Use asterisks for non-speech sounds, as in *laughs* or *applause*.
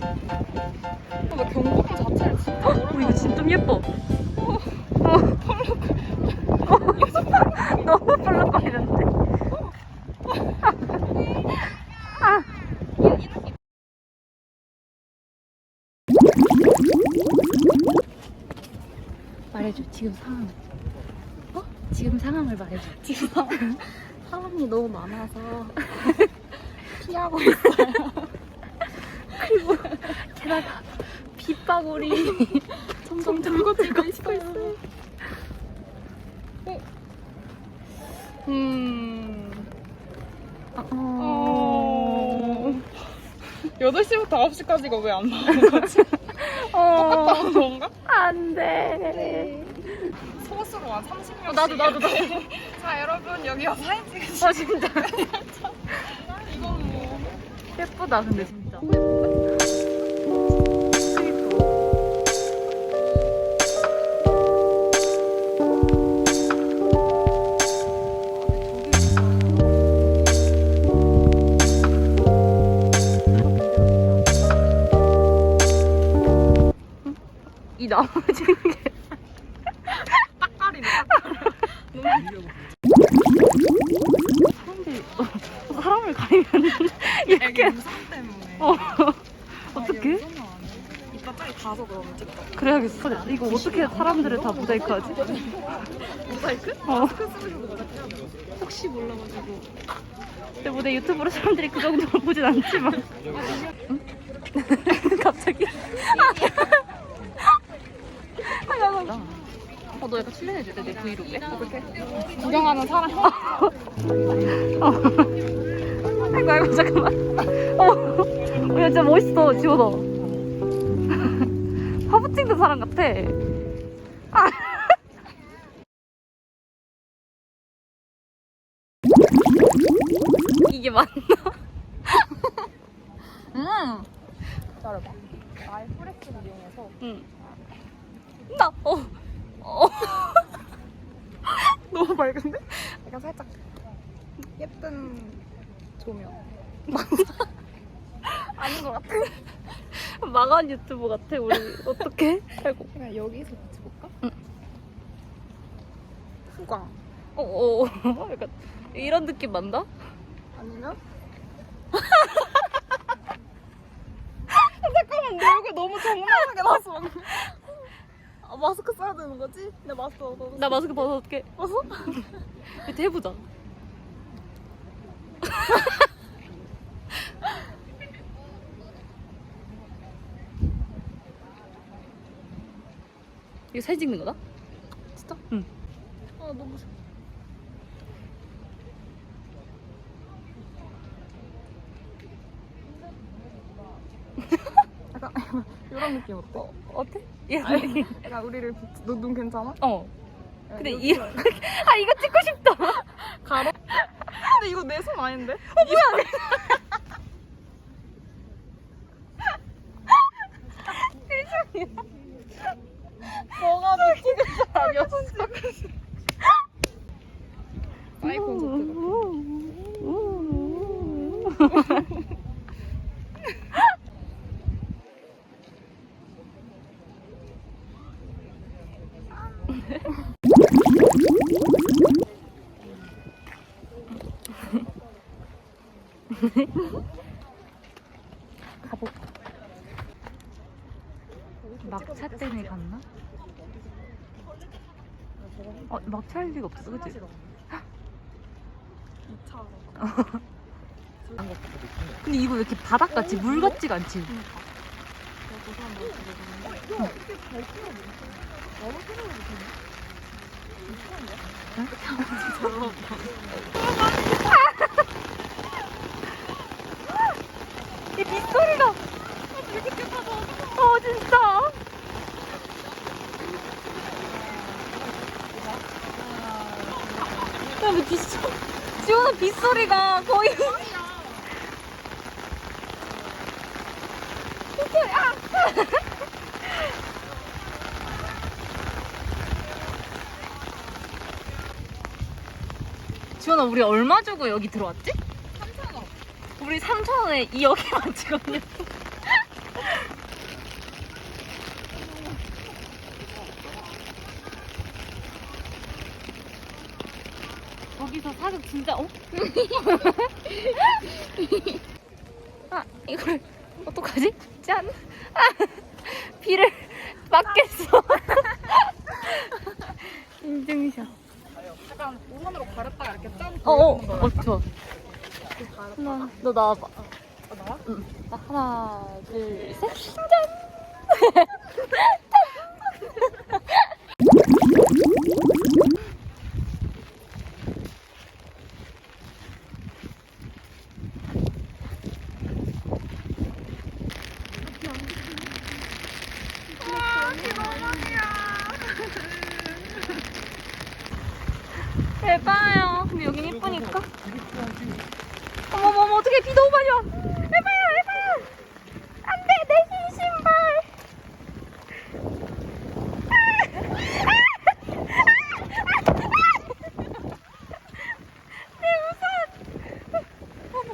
나 경복궁 자체를 진짜 어, 이거 진짜 좀 예뻐. 어. 너무 펄럭거리는데. 아. 말해줘 지금 상황. 어? 지금 상황을 말해줘. 지금 사람이 너무 많아서 *laughs* 피하고 있어요. 게다가 빗방울이 점점 붉어지고 있어요. 음. 어... 어. 8시부터 9시까지가 왜 안 나오는 거지? *laughs* 어... 똑같다는 건가? 안 돼. 소수로 한 30명. 어, 나도, 나도, 나도. 자, 여러분, 여기 와서 사진 찍으시죠. 어 진짜 이건 뭐. 예쁘다 근데 진짜. 찍는 게 딱 가리네. 사람들이 어, 사람을 가리면 이렇게 영상 때문에. 어 아, 어떡해? 이따 저기 가서 그러면 찍자. 그래야겠어 이거 어떻게 사람들을 다 모자이크하지? 모자이크? 어 혹시 몰라가지고. 근데 뭐 내 유튜브로 사람들이 그 정도로 보진 않지만 응? *laughs* 갑자기 어, 너 약간 출연해줄 때 내 브이로그에? 어떻게? 구경하는 사람. 어. 아이고 아이고 잠깐만 어, 어, 야 진짜 멋있어 지원아 화보 찍는 사람 같아 아. 이게 맞나? 음. 기다려봐. 나의 프레스를 이용해서. 응. 나, 어, 어. *laughs* 너무 밝은데? 약간 살짝 예쁜 조명. *laughs* 아닌 것 같아. *laughs* 마간 유튜브 같아, 우리. 어떡해? 아이고. 그냥 여기서 찍을까? 응. 후광. 어, 어, 어. 약간 이런 느낌 난다? 아니면? 잠깐만 내 얼굴 너무 정나하게 나왔어 방금. 아, 마스크 써야 되는 거지? 내 마스크 얻어. 나 마스크 벗어 어떡해. 벗어? *laughs* 이렇게 해보자. *laughs* 이거 사진 찍는 거다? 진짜? 응. 아 너무 좋아. 약간 이런 느낌 어때? 어, 어때? 이런 느낌. 약간 우리를 비추... 너눈 괜찮아? 어. 근데 여기 이, *laughs* 아, 이거 찍고 싶다. *laughs* 가로? 근데 이거 내 손 아닌데? 어 뭐야? *laughs* 뭐가 미치는 사람이었어 아이 콘서트 가볼까? 막차 때문에 갔나? 어, 막차 할 리가 없어, 그치? 2차 *laughs* 근데 이거 왜 이렇게 바닥같이, 물 같지가 않지? 이 빗소리가! 어, 진짜! 야, 뭐 빗소, 지원아 빗소리가 거의. 원 우리 얼마 주고 여기 들어왔지? 3,000원. 우리 3,000원에 이 여기만 찍었냐? 여기서 사극 진짜 어? *laughs* 아 이걸 어떡하지? 짠! 아, 비를 맞겠어. *laughs* 인증샷. 약간 우산으로 가렸다가 이렇게 짠 어 어 보여주는 어, 거야. 좋아. 이렇게 가렸다가. 하나 너 나와봐. 어, 나와? 응. 자, 하나 둘 셋. 짠. *laughs* 예뻐요. 근데 여긴 예쁘니까. 어머머머 어떻게 비 너무 많이 와. 예뻐요 예뻐요. 안돼 내 흰 신발. 내 우산. 어머